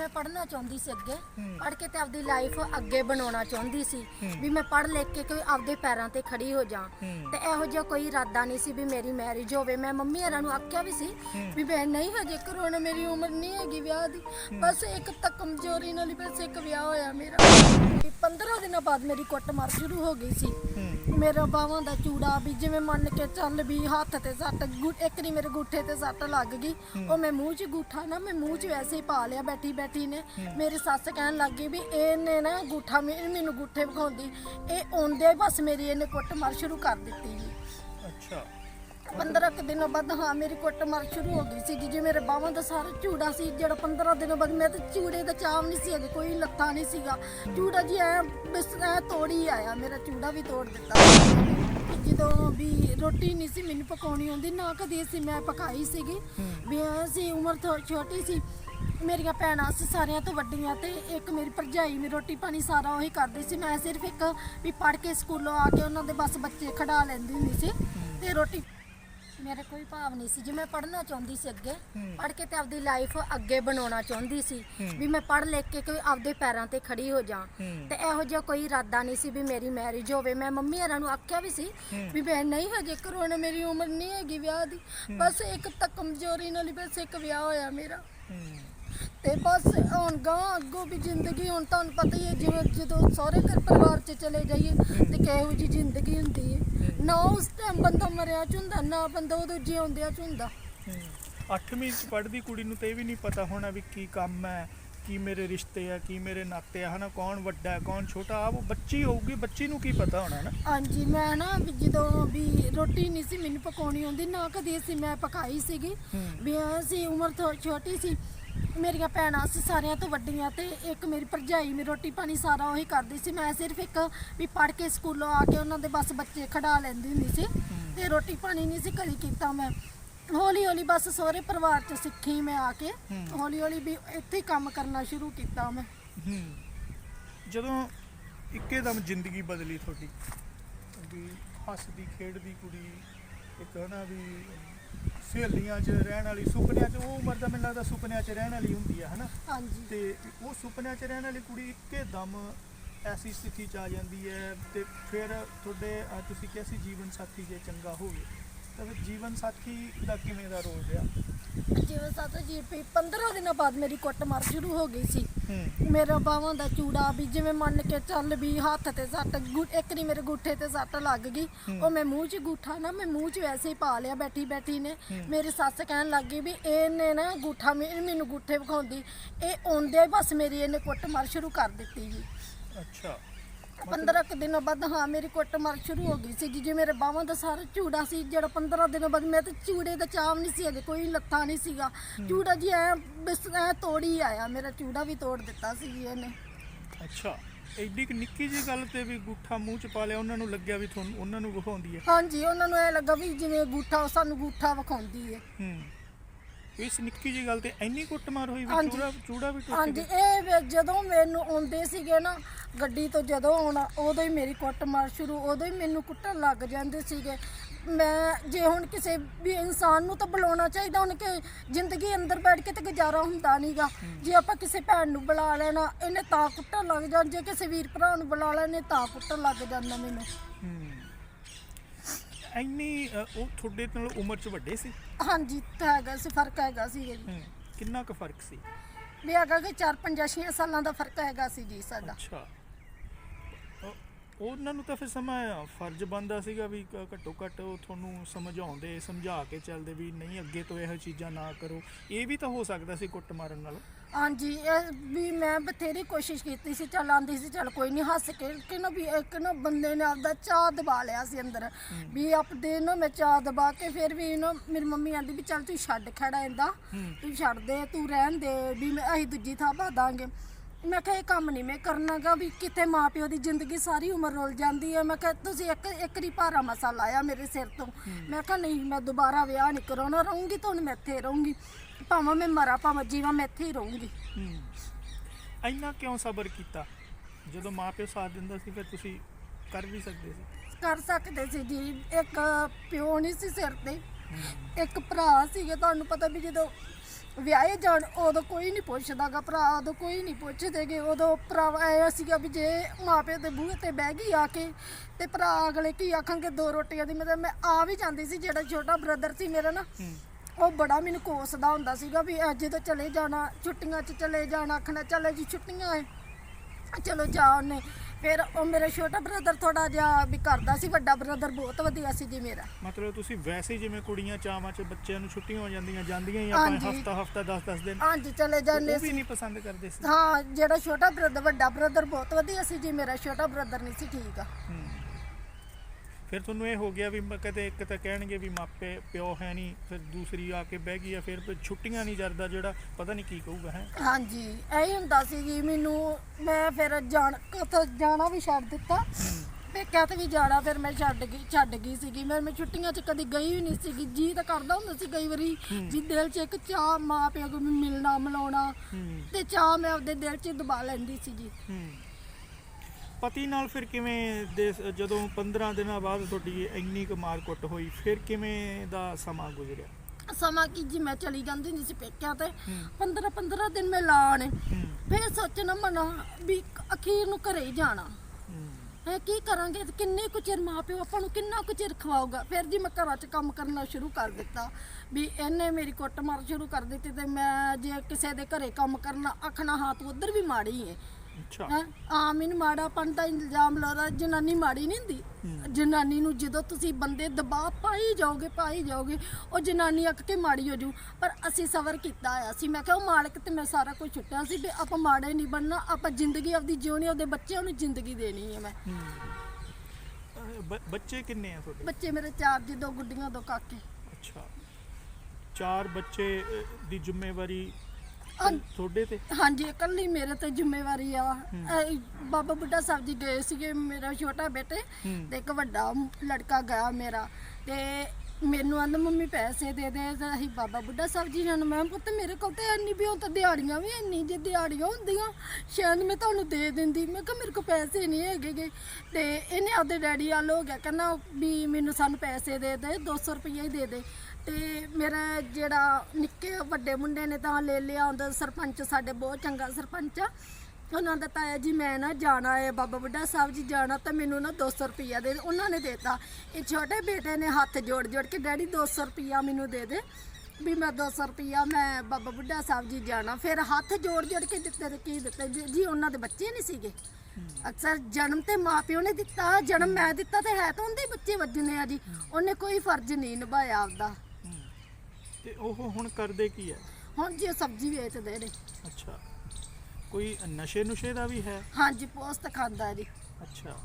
ਮੈਂ ਪੜ੍ਹਨਾ ਚਾਹੁੰਦੀ ਸੀ ਅੱਗੇ ਪੜ੍ਹ ਕੇ ਤੇ ਆਪਦੀ ਲਾਈਫ ਅੱਗੇ ਬਣਾਉਣਾ ਚਾਹੁੰਦੀ ਸੀ ਵੀ ਮੈਂ ਪੜ੍ਹ ਲਿਖ ਕੇ ਕੋਈ ਆਪਦੇ ਪੈਰਾਂ ਤੇ ਖੜੀ ਹੋ ਜਾ। ਤੇ ਇਹੋ ਜਿਹਾ ਕੋਈ ਇਰਾਦਾ ਨਹੀਂ ਸੀ ਵੀ ਮੇਰੀ ਮੈਰਿਜ ਹੋਵੇ। ਮੈਂ ਮੰਮੀ ਹਰਾਂ ਨੂੰ ਆਖਿਆ ਵੀ ਸੀ ਵੀ ਮੈਂ ਨਹੀਂ ਹਜੇ ਕਰੋਨਾ ਮੇਰੀ ਉਮਰ ਨਹੀਂ ਹੈਗੀ ਵਿਆਹ ਦੀ। ਬਸ ਇੱਕ ਤਾਂ ਕਮਜ਼ੋਰੀ ਨਾਲ ਹੀ ਬਸ ਇੱਕ ਵਿਆਹ ਹੋਇਆ ਮੇਰਾ। 15 ਦਿਨਾਂ ਬਾਅਦ ਮੇਰੀ ਕੁੱਟਮਾਰ ਸ਼ੁਰੂ ਹੋ ਗਈ ਸੀ। ਮੇਰਾ ਬਾਹਾਂ ਦਾ ਚੂੜਾ ਵੀ ਜਿਵੇਂ ਮੰਨ ਕੇ ਚੱਲ ਵੀ ਹੱਥ ਤੇ ਸੱਟ ਗੁ- ਇੱਕ ਨਹੀਂ ਮੇਰੇ ਗੁੱਠੇ ਤੇ ਸੱਟ ਲੱਗ ਗਈ। ਉਹ ਮੈਂ ਮੂੰਹ 'ਚ ਗੂਠਾ ਨਾ ਮੈਂ ਮੂੰਹ 'ਚ ਵੈਸੇ ਹੀ ਪਾ ਲਿਆ ਬੈਠੀ ਬੈਠੀ ਨੇ। ਮੇਰੀ ਸੱਸ ਕਹਿਣ ਲੱਗ ਗਈ ਵੀ ਇਹਨੇ ਨਾ ਗੂਠਾ ਮੇ- ਮੈਨੂੰ ਗੁੱਠੇ ਵਿਖਾਉਂਦੀ। ਇਹ ਆਉਂਦੇ ਹੀ ਬਸ ਮੇਰੀ ਇਹਨੇ ਕੁੱਟ ਮਾਰ ਸ਼ੁਰੂ ਕਰ ਦਿੱਤੀ ਜੀ। ਅੱਛਾ। 15 ਕੁ ਦਿਨਾਂ ਬਾਅਦ, ਹਾਂ, ਮੇਰੀ ਕੁੱਟ ਮਾਰ ਸ਼ੁਰੂ ਹੋ ਗਈ ਸੀ ਜੇ ਮੇਰੇ ਬਾਹਾਂ ਦਾ ਸਾਰਾ ਚੂੜਾ ਸੀ, ਜਿਹੜਾ 15 ਦਿਨਾਂ ਬਾਅਦ ਮੈਂ ਤਾਂ ਚੂੜੇ ਦਾ ਚਾਵ ਨਹੀਂ ਸੀ ਹੈਗਾ, ਕੋਈ ਲੱਤਾਂ ਨਹੀਂ ਸੀਗਾ। ਚੂੜਾ ਜੀ ਐ ਬਸ ਐ ਤੋੜੀ ਆਇਆ, ਮੇਰਾ ਚੂੜਾ ਵੀ ਤੋੜ ਦਿੱਤਾ। ਜਦੋਂ ਵੀ ਰੋਟੀ ਨਹੀਂ ਸੀ, ਮੈਨੂੰ ਪਕਾਉਣੀ ਆਉਂਦੀ, ਨਾ ਕਦੇ ਸੀ ਮੈਂ ਪਕਾਈ ਸੀਗੀ। ਵੀ ਅਸੀਂ ਉਮਰ ਤੋਂ ਛੋਟੀ ਸੀ। ਮੇਰੀਆਂ ਭੈਣਾਂ ਸੀ ਸਾਰਿਆਂ ਤੋਂ ਵੱਡੀਆਂ ਤੇ ਇੱਕ ਮੇਰੀ ਭਰਜਾਈ ਮੇਰੀ ਰੋਟੀ ਪਾਣੀ ਸਾਰਾ ਉਹੀ ਕਰਦੀ ਸੀ। ਮੈਂ ਸਿਰਫ ਇੱਕ ਵੀ ਪੜ੍ਹ ਕੇ ਸਕੂਲੋਂ ਆ ਕੇ ਉਹਨਾਂ ਦੇ ਬਸ ਬੱਚੇ ਖੜਾ ਲੈਂਦੀ ਹੁੰਦੀ ਸੀ ਤੇ ਰੋਟੀ ਮੇਰੇ ਕੋਈ ਭਾਵ ਨਹੀਂ ਸੀ। ਜੇ ਮੈਂ ਪੜ੍ਹਨਾ ਚਾਹੁੰਦੀ ਸੀ ਅੱਗੇ ਪੜ੍ਹ ਕੇ ਤੇ ਆਪਦੀ ਲਾਈਫ ਅੱਗੇ ਬਣਾਉਣਾ ਚਾਹੁੰਦੀ ਸੀ ਵੀ ਮੈਂ ਪੜ੍ਹ ਲਿਖ ਕੇ ਕੋਈ ਆਪਦੇ ਪੈਰਾਂ ਤੇ ਖੜੀ ਹੋ ਜਾ ਤੇ ਇਹੋ ਜਿਹਾ ਕੋਈ ਇਰਾਦਾ ਨਹੀਂ ਸੀ ਵੀ ਮੇਰੀ ਮੈਰਿਜ ਹੋਵੇ। ਮੈਂ ਮੰਮੀ ਹਰਾਂ ਨੂੰ ਆਖਿਆ ਵੀ ਸੀ ਵੀ ਮੈਂ ਨਹੀਂ ਹਜੇ ਕਰੋਨਾ ਮੇਰੀ ਉਮਰ ਨਹੀਂ ਹੈਗੀ ਵਿਆਹ ਦੀ। ਬਸ ਇੱਕ ਤਾਂ ਕਮਜ਼ੋਰੀ ਨਾਲ ਹੀ ਬਸ ਇੱਕ ਵਿਆਹ ਹੋਇਆ ਮੇਰਾ। ਤੇ ਬਸ ਹੁਣ ਗਾਂ ਅੱਗੋਂ ਵੀ ਜ਼ਿੰਦਗੀ ਹੁਣ ਤੁਹਾਨੂੰ ਪਤਾ ਹੀ ਹੈ ਜਿਵੇਂ ਜਦੋਂ ਸਹੁਰੇ ਘਰ ਪਰਿਵਾਰ 'ਚ ਚਲੇ ਜਾਈਏ ਤੇ ਕਿਹੋ ਜੀ ਜ਼ਿੰਦਗੀ ਹੁੰਦੀ ਹੈ। ਨਾ ਉਸ ਟਾਈਮ ਬੰਦਾ ਮਰਿਆ ਚ ਹੁੰਦਾ ਨਾ ਬੰਦਾ ਉਦੋਂ ਜਿਉਂਦਿਆਂ ਚ ਹੁੰਦਾ। 8ਵੀਂ ਚ ਪੜ੍ਹਦੀ ਕੁੜੀ ਨੂੰ ਤੇ ਇਹ ਵੀ ਨਹੀਂ ਪਤਾ ਹੋਣਾ ਵੀ ਕੀ ਕੰਮ ਹੈ ਕੀ ਮੇਰੇ ਰਿਸ਼ਤੇ ਆ ਕੀ ਮੇਰੇ ਨਾਤੇ ਆ ਹਨਾ ਕੌਣ ਵੱਡਾ ਹੈ ਕੌਣ ਛੋਟਾ ਆ ਉਹ ਬੱਚੀ ਹੋਊਗੀ ਬੱਚੀ ਨੂੰ ਕੀ ਪਤਾ ਹੋਣਾ ਨਾ ਹਾਂਜੀ ਮੈਂ ਨਾ ਵੀ ਜਦੋਂ ਵੀ ਰੋਟੀ ਨਹੀਂ ਸੀ ਮੈਨੂੰ ਪਕਾਉਣੀ ਆਉਂਦੀ ਨਾ ਕਦੇ ਸੀ ਮੈਂ ਪਕਾਈ ਸੀਗੀ। ਵੀ ਅਸੀਂ ਉਮਰ ਤੋਂ ਛੋਟੀ ਸੀ ਮੇਰੀਆਂ ਭੈਣਾਂ ਸੀ ਸਾਰਿਆਂ ਤੋਂ ਵੱਡੀਆਂ ਤੇ ਇੱਕ ਮੇਰੀ ਭਰਜਾਈ ਮੇਰੀ ਰੋਟੀ ਪਾਣੀ ਸਾਰਾ ਉਹੀ ਕਰਦੀ ਸੀ। ਮੈਂ ਸਿਰਫ ਇੱਕ ਵੀ ਪੜ੍ਹ ਕੇ ਸਕੂਲੋਂ ਆ ਕੇ ਉਹਨਾਂ ਦੇ ਬਸ ਬੱਚੇ ਖੜਾ ਲੈਂਦੀ ਹੁੰਦੀ ਸੀ ਤੇ ਰੋਟੀ ਪਾਣੀ ਨਹੀਂ ਸੀ ਕਲੀ ਕੀਤਾ ਮੈਂ। ਹੌਲੀ ਹੌਲੀ ਬਸ ਸਹੁਰੇ ਪਰਿਵਾਰ ਚ ਸਿੱਖੀ ਮੈਂ ਆ ਕੇ ਹੌਲੀ ਹੌਲੀ ਵੀ ਇੱਥੇ ਹੀ ਕੰਮ ਕਰਨਾ ਸ਼ੁਰੂ ਕੀਤਾ ਮੈਂ। ਹੂੰ। ਜਦੋਂ ਇੱਕੇ ਦਮ ਜ਼ਿੰਦਗੀ ਬਦਲੀ ਤੁਹਾਡੀ ਵੀ ਹੱਸਦੀ ਖੇਡਦੀ ਕੁੜੀ ਇੱਕ ਹਨਾ ਵੀ ਸਹੇਲੀਆਂ 'ਚ ਰਹਿਣ ਵਾਲੀ ਸੁਪਨਿਆਂ 'ਚ ਉਹ ਉਮਰ ਦਾ ਮੈਨੂੰ ਲੱਗਦਾ ਸੁਪਨਿਆਂ 'ਚ ਰਹਿਣ ਵਾਲੀ ਹੁੰਦੀ ਆ ਹਨਾ? ਹਾਂਜੀ। ਤੇ ਉਹ ਸੁਪਨਿਆਂ 'ਚ ਰਹਿਣ ਵਾਲੀ ਕੁੜੀ ਇੱਕੇ ਦਮ ਐਸੀ ਸਥਿਤੀ 'ਚ ਆ ਜਾਂਦੀ ਹੈ ਤੇ ਫਿਰ ਤੁਹਾਡੇ ਅਹ, ਤੁਸੀਂ ਕਿਹਾ ਸੀ ਜੀਵਨ ਸਾਥੀ ਜੇ ਚੰਗਾ ਹੋਵੇ ਤਾਂ ਫਿਰ ਜੀਵਨ ਸਾਥੀ ਦਾ ਕਿਵੇਂ ਦਾ ਰੋਲ ਰਿਹਾ? ਜਿਵੇਂ ਸੱਤ ਜੀ ਵੀ 15 ਦਿਨਾਂ ਬਾਅਦ ਮੇਰੀ ਕੁੱਟ ਮਾਰ ਸ਼ੁਰੂ ਹੋ ਗਈ ਸੀ। ਮੇਰਾ ਬਾਹਾਂ ਦਾ ਚੂੜਾ ਵੀ ਜਿਵੇਂ ਮੰਨ ਕੇ ਚੱਲ ਵੀ ਹੱਥ ਤੇ ਸੱਟ ਗੁ- ਇੱਕ ਨਹੀਂ ਮੇਰੇ ਗੁੱਠੇ ਤੇ ਸੱਟ ਲੱਗ ਗਈ। ਉਹ ਮੈਂ ਮੂੰਹ 'ਚ ਗੂਠਾ ਨਾ ਮੈਂ ਮੂੰਹ 'ਚ ਵੈਸੇ ਹੀ ਪਾ ਲਿਆ ਬੈਠੀ ਬੈਠੀ ਨੇ। ਮੇਰੀ ਸੱਸ ਕਹਿਣ ਲੱਗ ਗਈ ਵੀ ਇਹਨੇ ਨਾ ਗੂਠਾ ਮੇ- ਮੈਨੂੰ ਗੂਠੇ ਵਿਖਾਉਂਦੀ। ਇਹ ਆਉਂਦੇ ਹੀ ਬਸ ਮੇਰੀ ਇਹਨੇ ਕੁੱਟ ਮਾਰ ਸ਼ੁਰੂ ਕਰ ਦਿੱਤੀ ਜੀ। ਅੱਛਾ। 15 ਕੁ ਦਿਨਾਂ ਬਾਅਦ ਹਾਂ ਮੇਰੀ ਕੁੱਟ ਮਾਰ ਸ਼ੁਰੂ ਹੋ ਗਈ ਸੀ ਜੇ ਮੇਰੇ ਬਾਹਾਂ ਦਾ ਸਾਰਾ ਚੂੜਾ ਸੀ ਜਿਹੜਾ 15 ਦਿਨਾਂ ਬਾਅਦ ਮੈਂ ਤੇ ਚੂੜੇ ਦਾ ਚਾਮ ਨਹੀਂ ਸੀ ਹੈਗੇ ਕੋਈ ਲੱਤਾਂ ਨਹੀਂ ਸੀਗਾ। ਚੂੜਾ ਜੀ ਐ ਬਸ ਐ ਤੋੜੀ ਆਇਆ ਮੇਰਾ ਚੂੜਾ ਵੀ ਤੋੜ ਦਿੱਤਾ ਸੀ ਜੀ ਇਹਨੇ। ਅੱਛਾ ਐਡੀ ਕਿ ਨਿੱਕੀ ਜੀ ਗੱਲ ਤੇ ਵੀ ਗੁੱਠਾ ਮੂੰਹ 'ਚ ਪਾ ਲਿਆ ਉਹਨਾਂ ਨੂੰ ਲੱਗਿਆ ਵੀ ਤੁਹਾਨੂੰ ਉਹਨਾਂ ਨੂੰ ਵਿਖਾਉਂਦੀ ਹੈ। ਹਾਂਜੀ ਉਹਨਾਂ ਨੂੰ ਐ ਲੱਗਾ ਵੀ ਜਿਵੇਂ ਗੂਠਾ ਸਾਨੂੰ ਗੂਠਾ ਵਿਖਾਉਂਦੀ ਹੈ। ਹੂੰ। ਇਸ ਨਿੱਕੀ ਜੀ ਗੱਲ ਤੇ ਇੰਨੀ ਕੁੱਟਮਾਰ ਹੋਈ ਵੀ ਹਾਂਜੀ। ਚੂੜਾ ਚੂੜਾ ਵੀ ਟੁੱਟ ਹਾਂਜੀ ਗਿਆ। ਇਹ ਵੇ- ਜਦੋਂ ਮੈਨੂੰ ਆਉਂਦੇ ਸੀਗੇ ਨਾ ਗੱਡੀ ਤੋਂ ਜਦੋਂ ਆਉਣਾ ਉਦੋਂ ਹੀ ਮੇਰੀ ਕੁੱਟ ਮਾਰ ਸ਼ੁਰੂ ਉਦੋਂ ਹੀ ਮੈਨੂੰ ਕੁੱਟਣ ਲੱਗ ਜਾਂਦੇ ਸੀਗੇ। ਮੈਂ ਜੇ ਹੁਣ ਕਿਸੇ ਵੀ ਇਨਸਾਨ ਨੂੰ ਤਾਂ ਬੁਲਾਉਣਾ ਚਾਹੀਦਾ ਹੁਣ ਕਿ ਜ਼ਿੰਦਗੀ ਅੰਦਰ ਬੈਠ ਕੇ ਤੇ ਗੁਜ਼ਾਰਾ ਹੁੰਦਾ ਨਹੀਂਗਾ ਜੇ ਆਪਾਂ ਕਿਸੇ ਭੈਣ ਨੂੰ ਬੁਲਾ ਲੈਣਾ ਇਹਨੇ ਤਾਂ ਕੁੱਟਣ ਲੱਗ ਜਾਣ ਜੇ ਕਿਸੇ ਵੀਰ ਭਰਾ ਨੂੰ ਬੁਲਾ ਲੈਣੇ ਤਾਂ ਕੁੱਟਣ ਲੱਗ ਜਾਂਦਾ ਮੈਨੂੰ। ਹੂੰ। ਇੰਨੀ ਅ, ਉਹ ਤੁਹਾਡੇ ਨਾਲ ਉਮਰ 'ਚ ਵੱਡੇ ਸੀ? ਹਾਂਜੀ ਤਾਂ ਹੈਗਾ ਸੀ ਫ਼ਰਕ ਹੈਗਾ ਸੀ ਜੀ। ਹੂੰ ਕਿੰਨਾ ਕੁ ਫ਼ਰਕ ਸੀ? ਵੀ ਹੈਗਾ ਕਿ 4 5 6 ਸਾਲਾਂ ਦਾ ਫ਼ਰਕ ਹੈਗਾ ਸੀ ਜੀ ਸਾਡਾ। ਅੱਛਾ। ਉਹ- ਉਹਨਾਂ ਨੂੰ ਤਾਂ ਫਿਰ ਸਮਾਂ ਫਰਜ਼ ਬਣਦਾ ਸੀਗਾ ਵੀ ਕ- ਘੱਟੋ ਘੱਟ ਉਹ ਤੁਹਾਨੂੰ ਸਮਝਾਉਂਦੇ ਸਮਝਾ ਕੇ ਚੱਲਦੇ ਵੀ ਨਹੀਂ ਅੱਗੇ ਤੋਂ ਇਹੋ ਚੀਜ਼ਾਂ ਨਾ ਕਰੋ। ਇਹ ਵੀ ਤਾਂ ਹੋ ਸਕਦਾ ਸੀ ਕੁੱਟ ਮਾਰਨ ਨਾਲ। ਹਾਂਜੀ ਇਹ ਵੀ ਮੈਂ ਬਥੇਰੀ ਕੋਸ਼ਿਸ਼ ਕੀਤੀ ਸੀ ਚੱਲ ਆਂਦੀ ਸੀ ਚੱਲ ਕੋਈ ਨਹੀਂ ਹੱਸ ਕੇ ਕਿ ਨਾ ਵੀ ਇੱਕ ਨਾ ਬੰਦੇ ਨੇ ਆਪਦਾ ਚਾਹ ਦਬਾ ਲਿਆ ਸੀ ਅੰਦਰ। ਵੀ ਆਪਦੇ ਨਾ ਮੈਂ ਚਾਹ ਦਬਾ ਕੇ ਫਿਰ ਵੀ ਨਾ ਮੇਰੀ ਮੰਮੀ ਆਂਦੀ ਵੀ ਚੱਲ ਤੂੰ ਛੱਡ ਖੜਾ ਇਹਦਾ ਹੂੰ। ਤੂੰ ਛੱਡ ਦੇ ਤੂੰ ਰਹਿਣ ਦੇ ਵੀ ਮੈਂ ਅਸੀਂ ਦੂਜੀ ਥਾਂ ਪਾ ਦਾਂਗੇ। ਮੈਂ ਕਿਹਾ ਇਹ ਕੰਮ ਨਹੀਂ ਮੈਂ ਕਰਨਾਗਾ ਵੀ ਕਿਤੇ ਮਾਪਿਓ ਦੀ ਜ਼ਿੰਦਗੀ ਸਾਰੀ ਉਮਰ ਰੁਲ ਜਾਂਦੀ ਹੈ ਮੈਂ ਕਿਹਾ ਤੁਸੀਂ ਇੱਕ ਇੱਕ ਰੀ ਭਾਰਾ ਮਸਾ ਲਾਇਆ ਮੇਰੇ ਸਿਰ ਤੋਂ। ਮੈਂ ਕਿਹਾ ਨਹੀਂ ਮੈਂ ਦੁਬਾਰਾ ਵਿਆਹ ਨਹੀਂ ਕਰਾਉਣਾ ਰਹੂੰਗੀ ਤਾਂ ਹੁਣ ਮੈਂ ਇੱਥੇ ਰਹੂੰਗੀ। ਭਾਵੇਂ ਮੈਂ ਮਰਾਂ ਭਾਵੇਂ ਜੀਵਾਂ ਮੈਂ ਇੱਥੇ ਹੀ ਰਹੂੰਗੀ। ਇੰਨਾ ਕਿਉਂ ਸਬਰ ਕੀਤਾ? ਜਦੋਂ ਮਾਪਿਓ ਸਾਥ ਦਿੰਦਾ ਸੀ ਫਿਰ ਤੁਸੀਂ ਕਰ ਵੀ ਸਕਦੇ ਸੀ। ਕਰ ਸਕਦੇ ਸੀ ਜੀ। ਇੱਕ ਪਿਓ ਨਹੀਂ ਸੀ ਸਿਰ ਤੇ। ਇੱਕ ਭਰਾ ਸੀਗਾ ਤੁਹਾਨੂੰ ਪਤਾ ਵੀ ਜਦੋਂ ਵਿਆਹੇ ਜਾਣ ਉਦੋਂ ਕੋਈ ਨਹੀਂ ਪੁੱਛਦਾਗਾ ਭਰਾ ਉਦੋਂ ਕੋਈ ਨਹੀਂ ਪੁੱਛਦੇਗੇ ਉਦੋਂ ਭਰਾ ਆਇਆ ਸੀਗਾ ਵੀ ਜੇ ਮਾਪੇ ਦੇ ਬੂਹੇ ਤੇ ਬਹਿ ਗਈ ਆ ਕੇ ਤੇ ਭਰਾ ਅਗਲੇ ਕੀ ਆਖਣਗੇ ਦੋ ਰੋਟੀਆਂ ਦੀ ਮਤਲਬ ਮੈਂ ਆ ਵੀ ਜਾਂਦੀ ਸੀ ਜਿਹੜਾ ਛੋਟਾ ਬ੍ਰਦਰ ਸੀ ਮੇਰਾ ਨਾ ਉਹ ਬੜਾ ਮੈਨੂੰ ਕੋਸਦਾ ਹੁੰਦਾ ਸੀਗਾ ਵੀ ਅੱਜ ਜਦੋਂ ਚਲੇ ਜਾਣਾ ਛੁੱਟੀਆਂ 'ਚ ਚਲੇ ਜਾਣਾ ਆਖਣਾ ਚੱਲ ਜੀ ਛੁੱਟੀਆਂ ਐ ਚਲੋ ਜਾ ਉਹਨੇ। ਫਿਰ ਉਹ ਮੇਰਾ ਛੋਟਾ ਬ੍ਰਦਰ ਥੋੜਾ ਜਿਹਾ ਵੀ ਕਰਦਾ ਸੀ ਵੱਡਾ ਬ੍ਰਦਰ ਬਹੁਤ ਵਧੀਆ ਸੀ ਜੀ ਮੇਰਾ। ਮਤਲਬ ਤੁਸੀਂ ਵੈਸੇ ਹੀ ਜਿਵੇਂ ਕੁੜੀਆਂ ਚਾਵਾਂ 'ਚ ਬੱਚਿਆਂ ਨੂੰ ਛੁੱਟੀਆਂ ਹੋ ਜਾਂਦੀਆਂ ਜਾਂਦੀਆਂ ਹੀ ਆਪਾਂ ਹਾਂਜੀ। ਹਫਤਾ ਹਫਤਾ 10 10 ਦਿਨ। ਹਾਂਜੀ ਚਲੇ ਜਾਂਦੇ ਉਹ ਵੀ ਸੀ। ਨਹੀਂ ਪਸੰਦ ਕਰਦੇ ਸੀ। ਹਾਂ ਜਿਹੜਾ ਛੋਟਾ ਬ੍ਰਦਰ ਵੱਡਾ ਬ੍ਰਦਰ ਬਹੁਤ ਵਧੀਆ ਸੀ ਜੀ ਮੇਰਾ ਛੋਟਾ ਬ੍ਰਦਰ ਨਹੀਂ ਸੀ ਠੀਕ। ਆ ਹੂੰ। ਫਿਰ ਤੁਹਾਨੂੰ ਇਹ ਹੋ ਗਿਆ ਵੀ ਮ- ਕਦੇ ਇੱਕ ਤਾਂ ਕਹਿਣਗੇ ਵੀ ਮਾਪੇ ਪਿਓ ਹੈ ਨਹੀਂ ਫਿਰ ਦੂਸਰੀ ਆ ਕੇ ਬਹਿ ਗਈ ਆ ਫਿਰ ਛੁੱਟੀਆਂ ਨਹੀਂ ਜਰਦਾ ਜਿਹੜਾ ਪਤਾ ਨਹੀਂ ਕੀ ਕਹੂਗਾ ਹੈ? ਹਾਂਜੀ ਇਹੀ ਹੁੰਦਾ ਸੀ ਜੀ ਮੈਨੂੰ ਮੈਂ ਫਿਰ ਜਾਣ ਉੱਥੇ ਜਾਣਾ ਵੀ ਛੱਡ ਦਿੱਤਾ। ਪੇਕਿਆਂ ਤੇ ਵੀ ਜਾਣਾ ਫਿਰ ਮੈਂ ਛੱਡ ਗਈ ਛੱਡ ਗਈ ਸੀਗੀ। ਮੈਂ ਮੈਂ ਛੁੱਟੀਆਂ 'ਚ ਕਦੀ ਗਈ ਵੀ ਨਹੀਂ ਸੀਗੀ। ਜੀ ਤਾਂ ਕਰਦਾ ਹੁੰਦਾ ਸੀ ਕਈ ਵਾਰੀ ਵੀ ਦਿਲ 'ਚ ਇੱਕ ਚਾਹ ਮਾਂ ਪਿਓ ਨੂੰ ਮਿਲਣਾ ਮਿਲਾਉਣਾ ਹੂੰ। ਤੇ ਚਾਹ ਮੈਂ ਆਪਦੇ ਦਿਲ 'ਚ ਦਬਾ ਲੈਂਦੀ ਸੀ ਜੀ ਹੂੰ। ਪਤੀ ਨਾਲ ਫਿਰ ਕਿਵੇਂ ਦੇ ਜਦੋਂ 15 ਦਿਨਾਂ ਬਾਅਦ ਤੁਹਾਡੀ ਇੰਨੀ ਕੁ ਮਾਰ ਕੁੱਟ ਹੋਈ ਫਿਰ ਕਿਵੇਂ ਦਾ ਸਮਾਂ ਗੁਜ਼ਰਿਆ? ਸਮਾਂ ਕੀ ਜੀ ਮੈਂ ਚਲੀ ਜਾਂਦੀ ਹੁੰਦੀ ਸੀ ਪੇਕਿਆਂ ਤੇ। ਹੂੰ। 15 15 ਦਿਨ ਮੈਂ ਲਾਣੇ। ਹੂੰ। ਫਿਰ ਸੋਚਣਾ ਮਨਾ ਵੀ ਅਖੀਰ ਨੂੰ ਘਰੇ ਹੀ ਜਾਣਾ। ਹੂੰ। ਹੈ ਕੀ ਕਰਾਂਗੇ? ਤੇ ਕਿੰਨੇ ਕੁ ਚਿਰ ਮਾਪਿਓ ਆਪਾਂ ਨੂੰ ਕਿੰਨਾ ਕੁ ਚਿਰ ਖਵਾਊਗਾ? ਫਿਰ ਜੀ ਮੈਂ ਘਰਾਂ 'ਚ ਕੰਮ ਕਰਨਾ ਸ਼ੁਰੂ ਕਰ ਦਿੱਤਾ। ਵੀ ਇਹਨੇ ਮੇਰੀ ਕੁੱਟ ਮਾਰ ਸ਼ੁਰੂ ਕਰ ਦਿੱਤੀ ਤੇ ਮੈਂ ਜੇ ਕਿਸੇ ਦੇ ਘਰੇ ਕੰਮ ਕਰਨਾ ਆਖਣਾ ਹਾਂ ਤੂੰ ਉਧਰ ਵੀ ਮਾੜੀ ਹੈ ਅੱਛਾ। ਹੈ? ਆਮ ਹੀ ਮਾੜਾ ਪਨ ਦਾ ਇਲਜ਼ਾਮ ਲਾਉਂਦਾ ਜਨਾਨੀ ਮਾੜੀ ਨਹੀਂ ਹੁੰਦੀ। ਜਨਾਨੀ ਨੂੰ ਜਦੋਂ ਤੁਸੀਂ ਬੰਦੇ ਦਬਾਅ ਪਾਈ ਜਾਓਗੇ ਪਾਈ ਜਾਓਗੇ ਉਹ ਜਨਾਨੀ ਅੱਕ ਕੇ ਮਾੜੀ ਹੋ ਜੂ। ਪਰ ਅਸੀਂ ਸਬਰ ਕੀਤਾ ਆ ਸੀ। ਮੈਂ ਕਿਹਾ ਉਹ ਮਾਲਕ ਤੇ ਮੈਂ ਸਾਰਾ ਕੁਝ ਛੁੱਟਿਆ ਸੀ ਵੀ ਆਪਾਂ ਮਾੜੇ ਨਹੀਂ ਬਣਨਾ ਆਪਾਂ ਜ਼ਿੰਦਗੀ ਆਪਦੀ ਜਿਉਣੀ ਉਹਦੇ ਬੱਚਿਆਂ ਨੂੰ ਜ਼ਿੰਦਗੀ ਦੇਣੀ ਹੈ ਮੈਂ। ਹੂੰ। ਅਹ ਬ- ਬੱਚੇ ਕਿੰਨੇ ਆ ਤੁਹਾਡੇ? ਬੱਚੇ ਮੇਰੇ ਚਾਰ ਜੀ ਦੋ ਗੁੱਡੀਆਂ ਦੋ ਕਾਕੇ। ਅੱਛਾ। ਚਾਰ ਬੱਚੇ ਅਹ, ਦੀ ਜ਼ਿੰਮੇਵਾਰੀ ਤੁਹਾਡੇ ਤੇ? ਹਾਂਜੀ ਇਕੱਲੀ ਮੇਰੇ ਤੇ ਜ਼ਿੰਮੇਵਾਰੀ ਆ। ਬਾਬਾ ਬੁੱਢਾ ਸਾਹਿਬ ਜੀ ਗਏ ਸੀਗੇ ਮੇਰਾ ਛੋਟਾ ਬੇਟੇ ਹੂੰ। ਤੇ ਇੱਕ ਵੱਡਾ ਲੜਕਾ ਗਿਆ ਮੇਰਾ। ਤੇ ਮੈਨੂੰ ਆਂਦਾ ਮੰਮੀ ਪੈਸੇ ਦੇ ਦੇ। ਤੇ ਅਸੀਂ ਬਾਬਾ ਬੁੱਢਾ ਸਾਹਿਬ ਜੀ ਨੂੰ ਮੈਂ ਪੁੱਤ ਮੇਰੇ ਕੋਲ ਤੇ ਇੰਨੀ ਵੀ ਹੁਣ ਤਾਂ ਦਿਹਾੜੀਆਂ ਵੀ ਇੰਨੀ ਜੇ ਦਿਹਾੜੀਆਂ ਹੁੰਦੀਆਂ ਸ਼ਾਇਦ ਮੈਂ ਤੁਹਾਨੂੰ ਦੇ ਦਿੰਦੀ। ਮੈਂ ਕਿਹਾ ਮੇਰੇ ਕੋਲ ਪੈਸੇ ਨਹੀਂ ਹੈਗੇਗੇ ਤੇ ਇਹਨੇ ਆਪਦੇ ਡੈਡੀ ਵੱਲ ਹੋ ਗਿਆ ਕਹਿੰਦਾ ਵੀ ਮੈਨੂੰ ਸਾਨੂੰ ਪੈਸੇ ਦੇ ਦੇ 200 ਰੁਪਏ ਹੀ ਦੇ ਦੇ। ਤੇ ਮੇਰਾ ਜਿਹੜਾ ਨਿੱਕੇ ਵੱਡੇ ਮੁੰਡੇ ਨੇ ਤਾਂ ਲੈ ਲਿਆ ਉਹਦਾ ਸਰਪੰਚ, ਸਾਡੇ ਬਹੁਤ ਚੰਗਾ ਸਰਪੰਚ ਆ। ਉਹਨਾਂ ਦਾ ਤਾਇਆ ਜੀ, ਮੈਂ ਨਾ ਜਾਣਾ ਹੈ, ਬਾਬਾ ਬੁੱਢਾ ਸਾਹਿਬ ਜੀ ਜਾਣਾ ਤਾਂ ਮੈਨੂੰ ਨਾ 200 ਰੁਪਈਆ ਦੇ ਉਹਨਾਂ ਨੇ ਦੇਤਾ। ਇਹ ਛੋਟੇ ਬੇਟੇ ਨੇ ਹੱਥ ਜੋੜ ਜੋੜ ਕੇ, ਡੈਡੀ 200 ਰੁਪਈਆ ਮੈਨੂੰ ਦੇ ਦੇ, ਵੀ ਮੈਂ 200 ਰੁਪਈਆ ਮੈਂ ਬਾਬਾ ਬੁੱਢਾ ਸਾਹਿਬ ਜੀ ਜਾਣਾ। ਫਿਰ ਹੱਥ ਜੋੜ ਜੋੜ ਕੇ ਦਿੱਤੇ ਤੇ ਕੀ ਦਿੱਤੇ? ਜੀ ਜੀ, ਉਹਨਾਂ ਦੇ ਬੱਚੇ ਨਹੀਂ ਸੀਗੇ। ਅਕਸਰ ਜਨਮ ਤੇ ਮਾਪਿਓ ਨੇ ਦਿੱਤਾ, ਜਨਮ ਮੈਂ ਦਿੱਤਾ ਤੇ ਹੈ ਤਾਂ ਉਹਦੇ ਬੱਚੇ ਵੱਜਣੇ ਆ ਜੀ। ਉਹਨੇ ਕੋਈ ਫਰਜ਼ ਨਹੀਂ ਨਿਭਾਇਆ ਆਪਦਾ। ਤੇ ਉਹ ਹੁਣ ਕਰਦੇ ਕੀ ਹੈ? ਹੁਣ ਜੀ ਉਹ ਸਬਜ਼ੀ ਵੇਚਦੇ ਨੇ। ਅੱਛਾ। ਕੋਈ ਨਸ਼ੇ ਨੁਸ਼ੇ ਦਾ ਵੀ ਹੈ? ਹਾਂਜੀ ਪੋਸਤ ਖਾਂਦਾ ਜੀ। ਅੱਛਾ।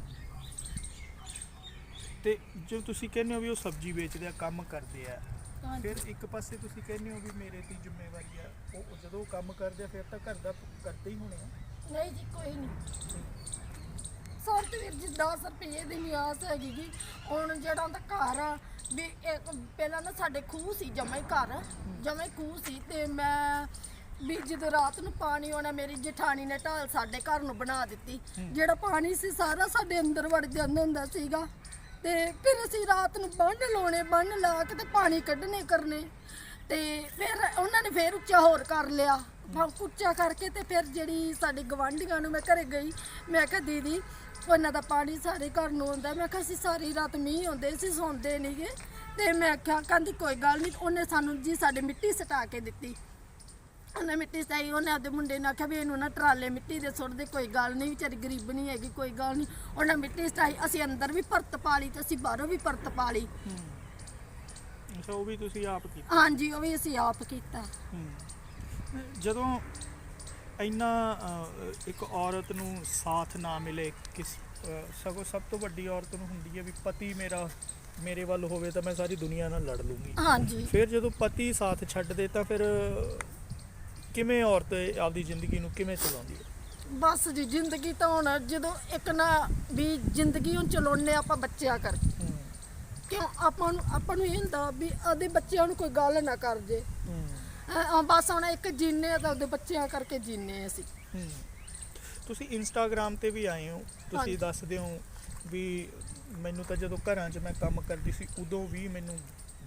ਤੇ ਜੋ ਤੁਸੀਂ ਕਹਿੰਦੇ ਹੋ ਵੀ ਉਹ ਸਬਜ਼ੀ ਵੇਚਦੇ ਆ ਕੰਮ ਕਰਦੇ ਆ ਹਾਂਜੀ। ਫਿਰ ਇੱਕ ਪਾਸੇ ਤੁਸੀਂ ਕਹਿੰਦੇ ਹੋ ਵੀ ਮੇਰੇ ਤੇ ਜ਼ਿੰਮੇਵਾਰੀ ਆ ਉਹ ਜਦੋਂ ਉਹ ਕੰਮ ਕਰਦੇ ਆ ਫਿਰ ਤਾਂ ਘਰ ਦਾ ਕਰਦੇ ਹੀ ਹੋਣੇ। ਆ ਨਹੀਂ ਜੀ ਕੋਈ ਨਹੀਂ। ਸੌਰਤ ਵੀਰ ਜੀ 10 ਰੁਪਏ ਦੀ ਨਿਆਸ ਹੈਗੀ ਜੀ ਹੁਣ ਜਿਹੜਾ ਉਹਦਾ ਘਰ ਆ ਵੀ ਪਹਿਲਾਂ ਨਾ ਸਾਡੇ ਖੂਹ ਸੀ ਜਮੇ ਘਰ ਜਮੇ ਖੂਹ ਸੀ ਤੇ ਮੈਂ ਵੀ ਜਦੋਂ ਰਾਤ ਨੂੰ ਪਾਣੀ ਆਉਣਾ ਮੇਰੀ ਜਠਾਣੀ ਨੇ ਢਾਲ ਸਾਡੇ ਘਰ ਨੂੰ ਬਣਾ ਦਿੱਤੀ। ਜਿਹੜਾ ਪਾਣੀ ਸੀ ਸਾਰਾ ਸਾਡੇ ਅੰਦਰ ਵੜ ਜਾਂਦਾ ਹੁੰਦਾ ਸੀਗਾ। ਤੇ ਫਿਰ ਅਸੀਂ ਰਾਤ ਨੂੰ ਬੰਨ ਲਾਉਣੇ ਬੰਨ ਲਾ ਕੇ ਤੇ ਪਾਣੀ ਕੱਢਣੇ ਕਰਨੇ। ਤੇ ਫਿਰ ਉਹਨਾਂ ਨੇ ਫਿਰ ਉੱਚਾ ਹੋਰ ਕਰ ਲਿਆ। ਉੱਚਾ ਕਰਕੇ ਤੇ ਫਿਰ ਜਿਹੜੀ ਸਾਡੀ ਗਵਾਂਢੀਆਂ ਨੂੰ ਮੈਂ ਘਰੇ ਗਈ ਮੈਂ ਕਿਹਾ ਦੀਦੀ ਉਹਨਾਂ ਦਾ ਪਾਣੀ ਸਾਰੇ ਘਰ ਨੂੰ ਆਉਂਦਾ ਮੈਂ ਕਿਹਾ ਅਸੀਂ ਸਾਰੀ ਰਾਤ ਮੀਂਹ ਹੁੰਦੇ ਸੀ ਸੌਂਦੇ ਨਹੀਂਗੇ ਤੇ ਮੈਂ ਕਿਹਾ ਕਹਿੰਦੀ ਕੋਈ ਗੱਲ ਨਹੀਂ ਉਹਨੇ ਸਾਨੂੰ ਜੀ ਸਾਡੇ ਮਿੱਟੀ ਸਟਾ ਕੇ ਦਿੱਤੀ। ਉਹਨੇ ਮਿੱਟੀ ਸਟਾਈ ਉਹਨੇ ਆਪਦੇ ਮੁੰਡੇ ਨੂੰ ਆਖਿਆ ਵੀ ਇਹਨੂੰ ਨਾ ਟਰਾਲੇ ਮਿੱਟੀ ਦੇ ਸੁੱਟ ਦੇ ਕੋਈ ਗੱਲ ਨਹੀਂ ਵਿਚਾਰੀ ਗਰੀਬ ਨਹੀਂ ਹੈਗੀ ਕੋਈ ਗੱਲ ਨਹੀਂ ਉਹਨੇ ਮਿੱਟੀ ਸਟਾਈ ਅਸੀਂ ਅੰਦਰ ਵੀ ਪਰਤ ਪਾ ਲਈ ਤੇ ਅਸੀਂ ਬਾਹਰੋਂ ਵੀ ਪਰਤ ਪਾ ਲਈ ਅੱਛਾ ਉਹ ਵੀ ਤੁਸੀਂ ਆਪ ਕੀਤਾ? ਹਾਂਜੀ ਉਹ ਵੀ ਅਸੀਂ ਆਪ ਕੀਤਾ। ਹੂੰ। ਜਦੋਂ ਇੰਨਾ ਇੱਕ ਔਰਤ ਨੂੰ ਸਾਥ ਨਾ ਮਿਲੇ ਕਿਸ ਸਗੋਂ ਸਭ ਤੋਂ ਵੱਡੀ ਔਰਤ ਨੂੰ ਹੁੰਦੀ ਹੈ ਵੀ ਪਤੀ ਮੇਰਾ ਮੇਰੇ ਵੱਲ ਹੋਵੇ ਤਾਂ ਮੈਂ ਸਾਰੀ ਦੁਨੀਆ ਨਾਲ ਲੜ ਲੂੰਗੀ। ਹਾਂਜੀ। ਫਿਰ ਜਦੋਂ ਪਤੀ ਸਾਥ ਛੱਡ ਦੇ ਤਾਂ ਫਿਰ ਕਿਵੇਂ ਔਰਤ ਆਪਦੀ ਜ਼ਿੰਦਗੀ ਨੂੰ ਕਿਵੇਂ ਚਲਾਉਂਦੀ ਹੈ? ਬਸ ਜੀ ਜ਼ਿੰਦਗੀ ਤਾਂ ਹੁਣ ਜਦੋਂ ਇੱਕ ਨਾ ਵੀ ਜ਼ਿੰਦਗੀ ਹੁਣ ਚਲਾਉਣੇ ਆਪਾਂ ਬੱਚਿਆਂ ਕਰਕੇ। ਕਿਉਂ ਆਪਾਂ ਨੂੰ ਆਪਾਂ ਨੂੰ ਇਹ ਹੁੰਦਾ ਵੀ ਆਦੇ ਬੱਚਿਆਂ ਨੂੰ ਕੋਈ ਗੱਲ ਨਾ ਕਰ ਜੇ। ਬਸ ਹੁਣ ਇੱਕ ਜੀਨੇ ਆ ਤਾਂ ਉਹਦੇ ਬੱਚਿਆਂ ਕਰਕੇ ਜੀਨੇ ਅਸੀਂ ਹੂੰ। ਤੁਸੀਂ ਇੰਸਟਾਗ੍ਰam ਤੇ ਵੀ ਆਏ ਹੋ ਤੁਸੀਂ। ਦੱਸਦੇ ਹੋ ਵੀ ਮੈਨੂੰ ਤਾਂ ਜਦੋਂ ਘਰਾਂ 'ਚ ਮੈਂ ਕੰਮ ਕਰਦੀ ਸੀ ਉਦੋਂ ਵੀ ਮੈਨੂੰ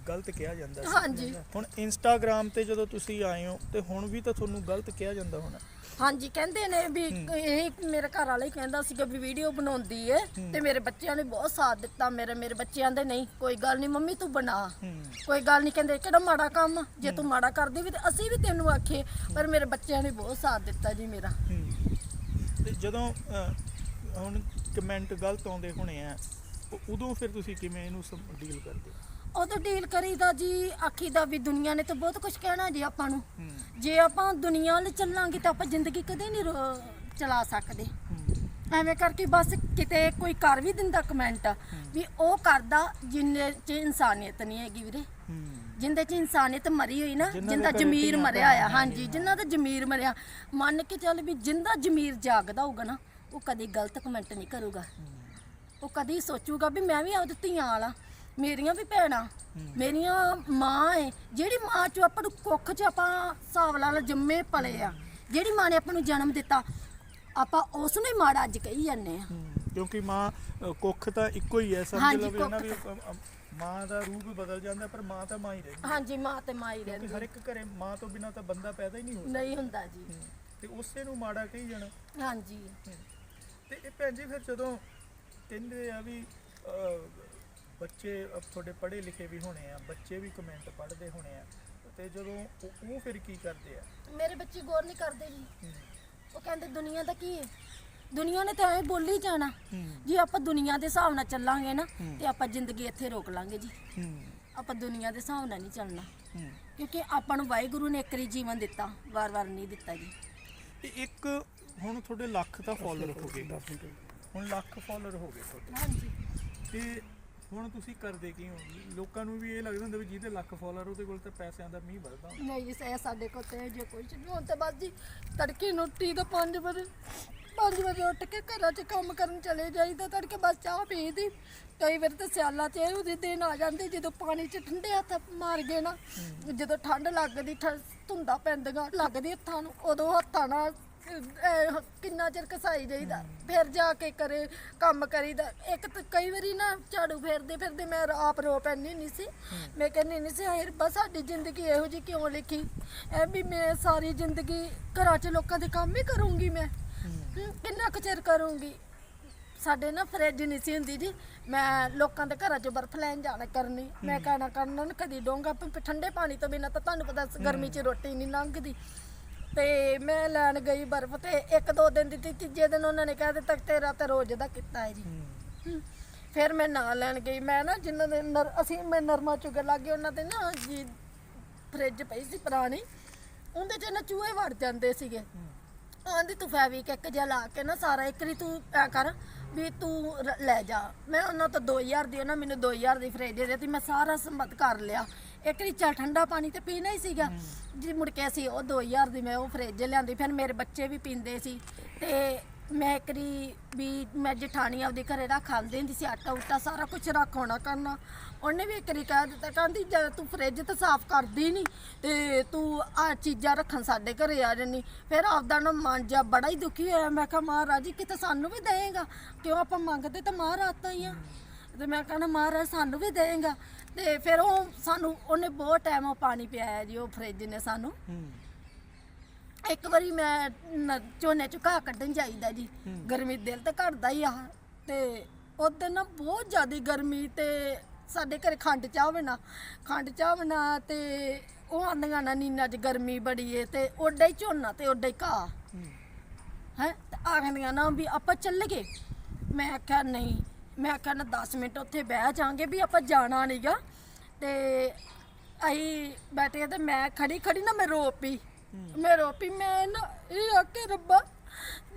ਗਲਤ ਕਿਹਾ ਜਾਂਦਾ ਸੀ। ਹਾਂਜੀ। ਹੁਣ ਇੰਸਟਾਗ੍ਰam ਤੇ ਜਦੋਂ ਤੁਸੀਂ ਆਏ ਹੋ ਤੇ ਹੁਣ ਵੀ ਤਾਂ ਤੁਹਾਨੂੰ ਗਲਤ ਕਿਹਾ ਜਾਂਦਾ ਹੋਣਾ। ਹਾਂਜੀ ਕਹਿੰਦੇ ਨੇ ਵੀ ਇਹ ਮੇਰੇ ਘਰ ਵਾਲਾ ਹੀ ਕਹਿੰਦਾ ਸੀਗਾ ਵੀ ਵੀਡੀਓ ਬਣਾਉਂਦੀ ਏ ਤੇ ਮੇਰੇ ਬੱਚਿਆਂ ਨੇ ਬਹੁਤ ਸਾਥ ਦਿੱਤਾ। ਮੇਰੇ ਮੇਰੇ ਬੱਚਿਆਂ ਦੇ ਨਹੀਂ ਕੋਈ ਗੱਲ ਨਹੀਂ ਮੰਮੀ ਤੂੰ ਬਣਾ। ਕੋਈ ਗੱਲ ਨਹੀਂ ਕਹਿੰਦੇ ਕਿਹੜਾ ਮਾੜਾ ਕੰਮ? ਆ? ਜੇ ਤੂੰ ਮਾੜਾ ਕਰਦੀ ਵੀ ਤੇ ਅਸੀਂ ਵੀ ਤੈਨੂੰ ਆਖੇ ਪਰ ਮੇਰੇ ਬੱਚਿਆਂ ਨੇ ਬਹੁਤ ਸਾਥ ਦਿੱਤਾ ਜੀ ਮੇਰਾ। ਤੇ ਜਦੋਂ ਅਹ, ਹੁਣ ਕਮੈਂਟ ਗਲਤ ਆਉਂਦੇ ਹੋਣੇ ਆ ਉਦੋਂ ਫਿਰ ਤੁਸੀਂ ਕਿਵੇਂ ਇਹਨੂੰ ਡੀਲ ਕਰਦੇ ਹੋ? ਉਹ ਤਾਂ ਡੀਲ ਕਰੀਦਾ ਜੀ ਆਖੀਦਾ ਵੀ ਦੁਨੀਆ ਨੇ ਤਾਂ ਬਹੁਤ ਕੁਝ ਕਹਿਣਾ ਜੀ ਆਪਾਂ ਨੂੰ। ਜੇ ਆਪਾਂ ਦੁਨੀਆ ਨਾਲ ਚੱਲਾਂਗੇ ਤਾਂ ਆਪਾਂ ਜ਼ਿੰਦਗੀ ਕਦੇ ਨਹੀਂ ਰੋ- ਚਲਾ ਸਕਦੇ। ਐਵੇਂ ਕਰਕੇ ਬਸ ਕਿਤੇ ਕੋਈ ਕਰ ਵੀ ਦਿੰਦਾ ਕਮੈਂਟ ਵੀ ਉਹ ਕਰਦਾ ਜਿੰਨੇ ਚ ਇਨਸਾਨੀਅਤ ਨਹੀਂ ਹੈਗੀ ਵੀਰੇ। ਜਿੰਦੇ ਚ ਇਨਸਾਨੀਅਤ ਮਰੀ ਹੋਈ ਨਾ ਦੇ ਜਿੰਦਾ ਜ਼ਮੀਰ ਮਰਿਆ ਆ ਹਾਂਜੀ ਨੇ। ਜਿਨ੍ਹਾਂ ਦਾ ਜ਼ਮੀਰ ਮਰਿਆ ਮੰਨ ਕੇ ਚੱਲ ਵੀ ਜਿੰਦਾ ਜ਼ਮੀਰ ਜਾਗਦਾ ਹੋਊਗਾ ਨਾ ਉਹ ਕਦੀ ਗਲਤ ਕਮੈਂਟ ਨਹੀਂ ਕਰੂਗਾ। ਉਹ ਕਦੀ ਸੋਚੂਗਾ ਵੀ ਮੈਂ ਵੀ ਆਪਦੀ ਧੀਆਂ ਵਾਲਾ। ਮੇਰੀਆਂ ਵੀ ਭੈਣਾਂ ਮੇਰੀਆਂ ਮਾਂ ਏ। ਜਿਹੜੀ ਮਾਂ ਚੋਂ ਆਪਾਂ ਨੂੰ ਕੁੱਖ 'ਚ ਆਪਾਂ ਹਿਸਾਬ ਲਾ ਲਾ ਜੰਮੇ ਪਲੇ ਆ। ਜਿਹੜੀ ਮਾਂ ਨੇ ਆਪਾਂ ਨੂੰ ਜਨਮ ਦਿੱਤਾ ਆਪਾਂ ਉਸ ਨੂੰ ਹੀ ਮਾੜਾ ਅੱਜ ਕਹੀ ਜਾਂਦੇ ਆ। ਕਿਉਂਕਿ ਮਾਂ ਅ, ਕੁੱਖ ਤਾਂ ਇੱਕੋ ਹੀ ਹੈ ਸਮਝ ਹਾਂਜੀ, ਲਓ ਵੀ ਇਹਨਾਂ ਵੀ ਕੁੱਖ ਅ, ਅ, ਮਾਂ ਦਾ ਰੂਪ ਬਦਲ ਜਾਂਦਾ ਪਰ ਮਾਂ ਤਾਂ ਮਾਂ ਹੀ ਰਹਿੰਦੀ। ਹਾਂਜੀ ਮਾਂ ਤੇ ਮਾਂ ਹੀ ਕਿਉਂਕਿ ਹਰ ਰਹਿੰਦੀ ਇੱਕ ਘਰੇ ਮਾਂ ਤੋਂ ਬਿਨਾ ਤਾਂ ਬੰਦਾ ਪੈਦਾ ਹੀ ਨਹੀਂ ਹੋ ਨਹੀਂ ਹੁੰਦਾ ਜੀ। ਤੇ ਉਸੇ ਨੂੰ ਮਾੜਾ ਕਹੀ ਜਾਣਾ। ਹਾਂਜੀ। ਤੇ ਇਹ ਭੈਣ ਜੀ ਫਿਰ ਜਦੋਂ ਕਹਿੰਦੇ ਆ ਵੀ ਅਹ, ਬੱਚੇ ਤੁਹਾਡੇ ਪੜ੍ਹੇ ਲਿਖੇ ਵੀ ਹੋਣੇ ਆ ਬੱਚੇ ਵੀ ਕਮੈਂਟ ਪੜ੍ਹਦੇ ਹੋਣੇ ਆ ਤੇ ਜਦੋਂ ਉਹ- ਉਹ ਫਿਰ ਕੀ ਕਰਦੇ ਆ? ਮੇਰੇ ਬੱਚੇ ਗੌਰ ਨਹੀਂ ਕਰਦੇ ਜੀ। ਉਹ ਕਹਿੰਦੇ ਦੁਨੀਆ ਦਾ ਕੀ ਹੈ ਦੁਨੀਆ ਨੇ ਤਾਂ ਐਵੇਂ ਬੋਲੀ ਜਾਣਾ। ਜੇ ਆਪਾਂ ਦੁਨੀਆ ਦੇ ਹਿਸਾਬ ਨਾਲ ਚੱਲਾਂਗੇ ਨਾ। ਤੇ ਆਪਾਂ ਜ਼ਿੰਦਗੀ ਇੱਥੇ ਰੋਕ ਲਾਂਗੇ ਜੀ। ਆਪਾਂ ਦੁਨੀਆ ਦੇ ਹਿਸਾਬ ਨਾਲ ਨਹੀਂ ਚੱਲਣਾ। ਕਿਉਂਕਿ ਆਪਾਂ ਨੂੰ ਵਾਹਿਗੁਰੂ ਨੇ ਇੱਕ ਹੀ ਜੀਵਨ ਦਿੱਤਾ ਵਾਰ-ਵਾਰ ਨਹੀਂ ਦਿੱਤਾ ਜੀ। ਤੇ ਇੱਕ ਹੁਣ ਤੁਹਾਡੇ ਲੱਖ ਤਾਂ ਫਾਲੋਅਰ ਹੋ ਗਏ। ਹੁਣ ਲੱਖ ਫਾਲੋਅਰ ਹੋ ਗਏ ਤੁਹਾਡੇ। ਹਾਂਜੀ। ਤੇ ਹੁਣ ਤੁਸੀਂ ਕਰਦੇ ਕੀ ਹੋ? ਲੋਕਾਂ ਨੂੰ ਵੀ ਇਹ ਲੱਗਦਾ ਹੁੰਦਾ ਵੀ ਜਿਹਦੇ ਲੱਖ ਫਾਲੋਅਰ ਉਹਦੇ ਕੋਲ ਤਾਂ ਪੈਸਿਆਂ ਦਾ ਮੀਂਹ ਵਰਦਾ। ਨਹੀਂ ਜੀ ਇਹ ਸਾਡੇ ਕੋਲ ਤੇ ਜੇ ਕੁਝ ਨਹੀਂ। ਹੁਣ ਤਾਂ ਬਸ ਜੀ ਤੜਕੇ ਨੂੰ ਉੱਠੀ ਤਾਂ 5 ਵਜੇ 5 ਵਜੇ ਉੱਠ ਕੇ ਘਰਾਂ 'ਚ ਕੰਮ ਕਰਨ ਚਲੇ ਜਾਈਦਾ ਤੜਕੇ ਬਸ ਚਾਹ ਪੀਦੀ। ਕਈ ਵਾਰ ਤਾਂ ਸਿਆਲਾਂ 'ਚ ਇਹ ਉਹਦੇ ਦਿਨ ਆ ਜਾਂਦੇ ਜਦੋਂ ਪਾਣੀ 'ਚ ਠੰਡੇ ਹੱਥ ਮਾਰ ਗਏ ਨਾ ਜਦੋਂ ਠੰਡ ਲੱਗਦੀ ਧੁੰਦਾਂ ਪੈਂਦੀਆਂ ਲੱਗਦੀ ਹੱਥਾਂ ਨੂੰ ਉਦੋਂ ਹੱਥਾਂ ਨਾਲ ਅਹ, ਕਿੰਨਾ ਚਿਰ ਕਸਾਈ ਜਾਈਦਾ ਫਿਰ ਜਾ ਕੇ ਕਰੇ ਕੰਮ ਕਰੀਦਾ। ਇੱਕ ਤਾਂ ਕਈ ਵਾਰੀ ਨਾ ਝਾੜੂ ਫੇਰਦੇ ਫਿਰਦੇ ਮੈਂ ਆਪ ਰੋ ਪੈਂਦੀ ਨਹੀਂ ਸੀ। ਮੈਂ ਕਹਿੰਦੀ ਨਹੀਂ ਸੀ ਹਾਏ ਰੱਬਾ ਸਾਡੀ ਜ਼ਿੰਦਗੀ ਇਹੋ ਜਿਹੀ ਕਿਉਂ ਲਿਖੀ? ਇਹ ਵੀ ਮੈਂ ਸਾਰੀ ਜ਼ਿੰਦਗੀ ਘਰਾਂ 'ਚ ਲੋਕਾਂ ਦੇ ਕੰਮ ਹੀ ਕਰੂੰਗੀ ਮੈਂ। ਹਮ, ਕਿੰਨਾ ਕੁ ਚਿਰ ਕਰੂੰਗੀ? ਸਾਡੇ ਨਾ ਫਰਿੱਜ ਨਹੀਂ ਸੀ ਹੁੰਦੀ ਜੀ। ਮੈਂ ਲੋਕਾਂ ਦੇ ਘਰਾਂ 'ਚ ਬਰਫ਼ ਲੈਣ ਜਾਣਾ ਕਰਨੀ। ਮੈਂ ਕਹਿਣਾ ਕਰਨਾ ਨੂੰ ਕਦੀ ਡੋਂਗਾ ਪ- ਠੰਡੇ ਪਾਣੀ ਤੋਂ ਬਿਨਾਂ ਤਾਂ ਤੁਹਾਨੂੰ ਪਤਾ ਗਰਮੀ 'ਚ ਰੋਟੀ ਨਹੀਂ ਲੰਘਦੀ। ਤੇ ਮੈਂ ਲੈਣ ਗਈ ਬਰਫ਼ ਤੇ ਇੱਕ ਦੋ ਦਿਨ ਦੀ ਤੀ- ਤੀਜੇ ਦਿਨ ਉਹਨਾਂ ਨੇ ਕਹਿ ਦਿੱਤਾ ਕਿ ਤੇਰਾ ਤੇ ਰੋਜ਼ ਦਾ ਕੀਤਾ ਹੈ ਜੀ। ਹਮ, ਫਿਰ ਮੈਂ ਨਾਲ ਲੈਣ ਗਈ। ਮੈਂ ਨਾ ਜਿਨ੍ਹਾਂ ਦੇ ਨਰ ਅਸੀਂ ਮੈਂ ਨਰਮਾ ਚੁਗਰ ਲੱਗੇ ਉਹਨਾਂ ਦੇ ਨਾ ਜੀ ਫਰਿੱਜ ਪਈ ਸੀ ਪੁਰਾਣੀ। ਉਹਦੇ 'ਚ ਨਾ ਚੂਹੇ ਵੜ ਜਾਂਦੇ ਸੀਗੇ। ਆਂਦੀ ਤੂੰ ਫੈਵਿਕ ਇੱਕ ਜਿਹਾ ਲਾ ਕੇ ਨਾ ਸਾਰਾ ਇੱਕ ਰੀ ਤੂੰ ਐ ਕਰ ਵੀ ਤੂੰ ਰ- ਲੈ ਜਾ। ਮੈਂ ਉਹਨਾਂ ਤੋਂ 2000 ਦੀ ਉਹਨਾਂ ਮੈਨੂੰ 2000 ਦੀ ਫਰਿੱਜ ਦੇ ਦਿੱਤੀ। ਮੈਂ ਸਾਰਾ ਸੰਬਤ ਕਰ ਲਿਆ। ਇੱਕ ਰੀ ਠੰਡਾ ਪਾਣੀ ਤੇ ਪੀਣਾ ਹੀ ਸੀਗਾ। ਜੀ ਮੁੜ ਕੇ ਅਸੀਂ ਉਹ 2000 ਦੀ ਮੈਂ ਉਹ ਫਰਿੱਜ ਲਿਆਂਦੀ, ਫਿਰ ਮੇਰੇ ਬੱਚੇ ਵੀ ਪੀਂਦੇ ਸੀ। ਤੇ ਮੈਂ ਇੱਕ ਵੀ ਮੈਂ ਜਠਾਣੀ ਆਪਦੇ ਘਰੇ ਰੱਖ ਆਂਦੀ ਹੁੰਦੀ ਸੀ, ਆਟਾ ਉਟਾ ਸਾਰਾ ਕੁਝ ਰੱਖ ਹੋਣਾ ਕਰਨਾ। ਉਹਨੇ ਵੀ ਇੱਕ ਕਹਿ ਦਿੱਤਾ, ਕਹਿੰਦੀ ਜਦ ਤੂੰ ਫਰਿੱਜ ਤਾਂ ਸਾਫ਼ ਕਰਦੀ ਨਹੀਂ ਤੇ ਤੂੰ ਆ ਚੀਜ਼ਾਂ ਰੱਖਣ ਸਾਡੇ ਘਰੇ ਆ ਜੰਨੀ। ਫਿਰ ਆਪਦਾ ਨਾ ਮਨ ਜਾ ਬੜਾ ਹੀ ਦੁਖੀ ਹੋਇਆ। ਮੈਂ ਕਿਹਾ, ਮਹਾਰਾਜ ਜੀ, ਕਿਤੇ ਸਾਨੂੰ ਵੀ ਦੇਏਗਾ ਕਿਉਂ ਆਪਾਂ ਮੰਗਦੇ ਤਾਂ ਮਹਾਰਾਜ ਤਾਂ ਹੀ ਆ। ਤੇ ਮੈਂ ਕਹਿੰਦਾ ਮਹਾਰਾਜ ਸਾਨੂੰ ਵੀ ਦੇਏਗਾ ਤੇ ਫਿਰ ਉਹ ਸਾਨੂੰ ਉਹਨੇ ਬਹੁਤ ਟਾਈਮ ਉਹ ਪਾਣੀ ਪਿਆਇਆ ਜੀ ਉਹ ਫਰਿੱਜ ਨੇ ਸਾਨੂੰ। ਇੱਕ ਵਾਰੀ ਮੈਂ ਨ- ਝੋਨੇ ਚ ਘਾਹ ਕੱਢਣ ਜਾਈਦਾ ਜੀ ਗਰਮੀ ਦਿਲ ਤੇ ਘਟਦਾ ਹੀ ਆ ਤੇ ਉਦੋਂ ਨਾ ਬਹੁਤ ਜ਼ਿਆਦਾ ਗਰਮੀ ਤੇ ਸਾਡੇ ਘਰੇ ਖੰਡ ਚਾਹ ਬਣਾ ਖੰਡ ਚਾਹ ਬਣਾ ਤੇ ਉਹ ਆਂਦੀਆਂ ਨਾ ਨੀਨਾ ਚ ਗਰਮੀ ਬੜੀ ਏ ਤੇ ਓਡਾ ਹੀ ਝੋਨਾ ਤੇ ਓਡਾ ਹੀ ਘਾਹ। ਹੂੰ। ਆਖਦੀਆਂ ਨਾ ਵੀ ਆਪਾਂ ਚੱਲ ਗਏ ਮੈਂ ਆਖਿਆ ਨਹੀਂ ਮੈਂ ਆਖਿਆ ਨਾ 10 ਮਿੰਟ ਉੱਥੇ ਬਹਿ ਜਾਾਂਗੇ ਵੀ ਆਪਾਂ ਜਾਣਾ ਨਹੀਂਗਾ। ਤੇ ਅਸੀਂ ਬੈਠੇ ਤੇ ਮੈਂ ਖੜੀ ਖੜੀ ਨਾ ਮੈਂ ਰੋ ਪਈ ਮੈਂ ਰੋ ਪਈ ਮੈਂ ਨਾ ਇਹ ਆਕੇ ਰੱਬਾ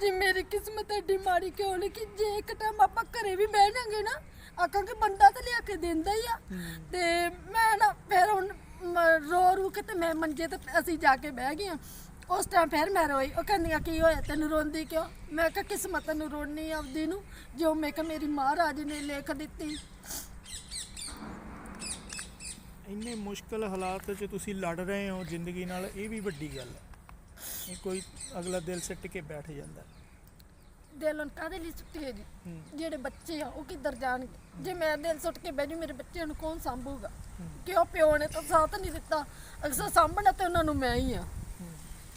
ਜੀ ਮੇਰੀ ਕਿਸਮਤ ਐਡੀ ਮਾੜੀ ਕਿਉਂ ਲਿਖੀ ਜੇ ਇੱਕ ਟਾਈਮ ਆਪਾਂ ਘਰੇ ਵੀ ਬਹਿ ਜਾਾਂਗੇ ਨਾ ਆਖਾਂਗੇ ਬੰਦਾ ਤਾਂ ਲਿਆ ਕੇ ਦਿੰਦਾ ਹੀ ਆ। ਤੇ ਮੈਂ ਨਾ ਫਿਰ ਹੁਣ ਰੋ ਰੂ ਕੇ ਤੇ ਮੈਂ ਮੰਜੇ ਤੇ ਅਸੀਂ ਜਾ ਕੇ ਬਹਿ ਗਏ ਉਸ ਟਾਈਮ ਫਿਰ ਮੈਂ ਰੋਈ। ਉਹ ਕਹਿੰਦੀਆਂ ਕੀ ਹੋਇਆ? ਤੈਨੂੰ ਰੋਂਦੀ ਕਿਉਂ? ਮੈਂ ਕਿਹਾ ਕਿਸਮਤ ਨੂੰ ਰੋਣੀ ਆਪਦੀ ਨੂੰ ਜੋ ਮੈਂ ਕਿ ਮੇਰੀ ਮਹਾਰਾਜ ਨੇ ਲਿਖ ਦਿੱਤੀ। ਇੰਨੇ ਮੁਸ਼ਕਲ ਹਾਲਾਤ 'ਚ ਤੁਸੀਂ ਲੜ ਰਹੇ ਹੋ ਜ਼ਿੰਦਗੀ ਨਾਲ ਇਹ ਵੀ ਵੱਡੀ ਗੱਲ ਹੈ। ਇਹ ਕੋਈ ਅਗਲਾ ਦਿਲ ਸਿੱਟ ਕੇ ਬੈਠ ਜਾਂਦਾ। ਦਿਲ ਹੁਣ ਕਾਹਦੇ ਲਈ ਸੁੱਟੇ ਜੀ? ਹੂੰ। ਜਿਹੜੇ ਬੱਚੇ ਆ ਉਹ ਕਿੱਧਰ ਜਾਣਗੇ? ਜੇ ਮੈਂ ਦਿਲ ਸੁੱਟ ਕੇ ਬਹਿ ਜੂ ਮੇਰੇ ਬੱਚਿਆਂ ਨੂੰ ਕੌਣ ਸੰਭੂਗਾ? ਕਿਉਂ? ਪਿਓ ਨੇ ਤਾਂ ਸਾਥ ਨਹੀਂ ਦਿੱਤਾ। ਅਕਸਰ ਸਾਂਭਣਾ ਤੇ ਉਹਨਾਂ ਨੂੰ ਮੈਂ ਹੀ ਆ।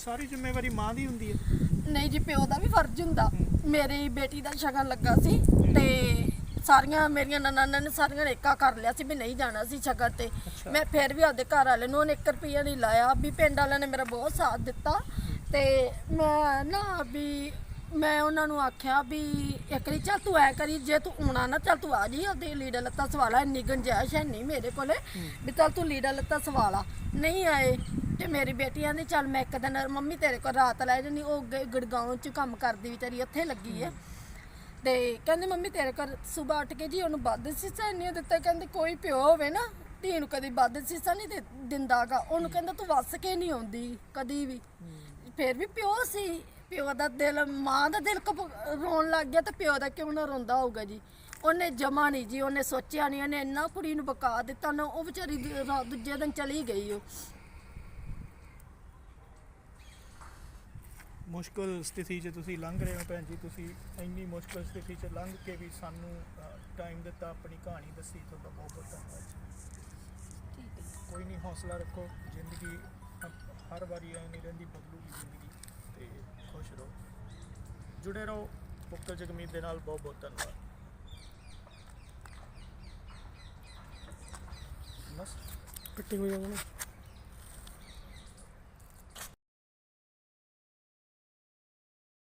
ਸਾਰੀ ਜ਼ਿੰਮੇਵਾਰੀ ਮਾਂ ਦੀ ਹੁੰਦੀ ਹੈ। ਨਹੀਂ ਜੀ ਪਿਓ ਦਾ ਵੀ ਫਰਜ਼ ਹੁੰਦਾ। ਮੇਰੀ ਬੇਟੀ ਦਾ ਸ਼ਗਨ ਲੱਗਾ ਸੀ ਤੇ ਸਾਰੀਆਂ ਮੇਰੀਆਂ ਨਨਾਣਾਂ ਨੇ ਸਾਰੀਆਂ ਨੇ ਏਕਾ ਕਰ ਲਿਆ ਸੀ ਵੀ ਨਹੀਂ ਜਾਣਾ ਸੀ ਸ਼ਗਨ ਤੇ। ਮੈਂ ਫਿਰ ਵੀ ਆਪਦੇ ਘਰ ਵਾਲੇ ਨੂੰ ਉਹਨੇ 1 ਰੁਪਿਆ ਨਹੀਂ ਲਾਇਆ ਵੀ ਪਿੰਡ ਵਾਲਿਆਂ ਨੇ ਮੇਰਾ ਬਹੁਤ ਸਾਥ ਦਿੱਤਾ। ਤੇ ਮੈਂ ਨਾ ਵੀ ਮੈਂ ਉਹਨਾਂ ਨੂੰ ਆਖਿਆ ਵੀ ਇੱਕ ਵਾਰੀ ਚੱਲ ਤੂੰ ਐ ਕਰੀ ਜੇ ਤੂੰ ਆਉਣਾ ਨਾ ਚੱਲ ਤੂੰ ਆ ਜੀ ਉਹਦੇ ਲੀੜਾ ਲੱਤਾ ਸਵਾਲਾ ਇੰਨੀ ਗੰਜਾਇਸ਼ ਹੈ ਨਹੀਂ ਮੇਰੇ ਕੋਲੇ ਵੀ ਚੱਲ ਤੂੰ ਲੀੜਾ ਲੱਤਾ ਸਵਾਲਾ। ਨਹੀਂ ਆਏ ਤੇ ਮੇਰੀ ਬੇਟੀ ਨੇ ਚੱਲ ਮੈਂ ਇੱਕ ਦਿਨ ਮੰਮੀ ਤੇਰੇ ਕੋਲ ਰਾਤ ਲੈ ਜਣੀ ਉਹ ਗ- ਗੁੜਗਾਉਂ ਚ ਕੰਮ ਕਰਦੀ ਵਿਚਾਰੀ ਇੱਥੇ ਲੱਗੀ ਹੈ ਤੇ ਕਹਿੰਦੀ, ਮੰਮੀ ਤੇਰੇ ਕੋਲ ਸਵੇਰ ਉੱਠ ਕੇ ਜੀ ਉਹਨੂੰ ਵੱਧ ਸੀਸਾ ਨਹੀਂ ਦਿੱਤਾ, ਕਹਿੰਦੇ ਕੋਈ ਪਿਓ ਹੋਵੇ ਨਾ, ਧੀ ਨੂੰ ਕਦੀ ਵੱਧ ਸੀਸਾ ਨਹੀਂ ਦੇ- ਦਿੰਦਾਗਾ। ਉਹਨੂੰ ਕਹਿੰਦਾ, ਤੂੰ ਵੱਸ ਕੇ ਨਹੀਂ ਆਉਂਦੀ ਕਦੀ ਵੀ। ਫਿਰ ਵੀ ਪਿਓ ਸੀ, ਪਿਓ ਦਾ ਦਿਲ, ਮਾਂ ਦਾ ਦਿਲ ਕਬ ਰੋਣ ਲੱਗ ਗਿਆ ਤੇ ਪਿਓ ਦਾ ਕਿਉਂ ਨਾ ਰੋਂਦਾ ਹੋਊਗਾ ਜੀ। ਉਹਨੇ ਜਮਾ ਨਹੀਂ ਜੀ, ਉਹਨੇ ਸੋਚਿਆ ਨਹੀਂ, ਉਹਨੇ ਇੰਨਾ ਕੁੜੀ ਨੂੰ ਬਕਾ ਦਿੱਤਾ ਨਾ, ਉਹ ਵਿਚਾਰੀ ਦੂ- ਰਾਤ ਦੂਜੇ ਦਿਨ ਚਲੀ ਗਈ ਉਹ। ਮੁਸ਼ਕਲ ਸਥਿਤੀ 'ਚ ਤੁਸੀਂ ਲੰਘ ਰਹੇ ਹੋ ਭੈਣ ਜੀ ਤੁਸੀਂ ਇੰਨੀ ਮੁਸ਼ਕਲ ਸਥਿਤੀ 'ਚ ਲੰਘ ਕੇ ਵੀ ਸਾਨੂੰ ਟਾਈਮ ਦਿੱਤਾ ਆਪਣੀ ਕਹਾਣੀ ਦੱਸੀ ਤੁਹਾਡਾ ਬਹੁਤ ਬਹੁਤ ਧੰਨਵਾਦ ਜੀ। ਕੋਈ ਨਹੀਂ ਹੌਸਲਾ ਰੱਖੋ ਜ਼ਿੰਦਗੀ ਹਰ ਵਾਰੀ ਐ ਨਹੀਂ ਰਹਿੰਦੀ ਬਦਲੂਗੀ ਜ਼ਿੰਦਗੀ ਤੇ ਖੁਸ਼ ਰਹੋ। ਜੁੜੇ ਰਹੋ ਪੁੱਤਰ ਜਗਮੀਤ ਦੇ ਨਾਲ ਬਹੁਤ ਬਹੁਤ ਧੰਨਵਾਦ। ਬਸ। ਕੱਟੀ ਹੋ ਜਾਣਾ